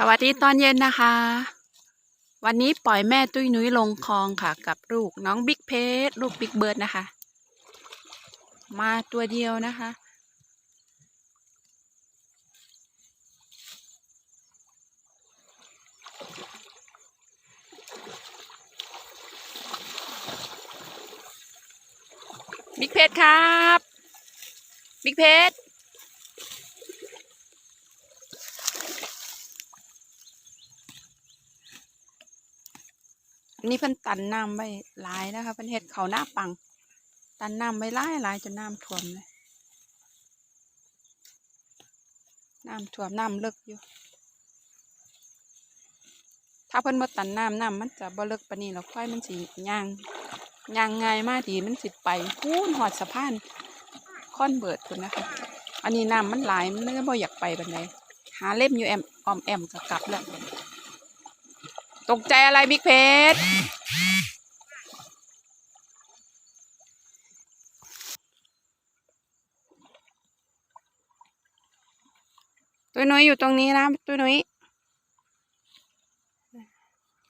สวัสดีตอนเย็นนะคะ วันนี้ปล่อยแม่ตุ้ยนุ้ยลงคลองค่ะ กับลูกน้องบิ๊กเพชรลูกบิ๊กเบิร์ดนะคะ มาตัวเดียวนะคะ บิ๊กเพชรครับ บิ๊กเพชร นนี้เพิ่นตันน้ำไว้หลายนะคะเพิ่นเฮ็ดเขาหน้าปัง ตันน้ำไว้หลายหลายจนน้ำท่วมเลยน้ำท่วมน้ำเลิกอยู่ ถ้าเพิ่นบ่ตันน้ำน้ำมันจะบ่เลิกปานนี้แล้วค่อยมันสิย่างย่างง่ายมากดีมันสิไปพูนหอดสะพานค่อนเบิดพุ่นนะคะ อันนี้น้ำมันหลายมันเลยบ่อยากไปบันไดหาเล่มอยู่แอมออมแอมก็กลับแล้ว ตกใจอะไรบิ๊กเพชรตัวน้อยอยู่ตรงนี้นะตัวน้อย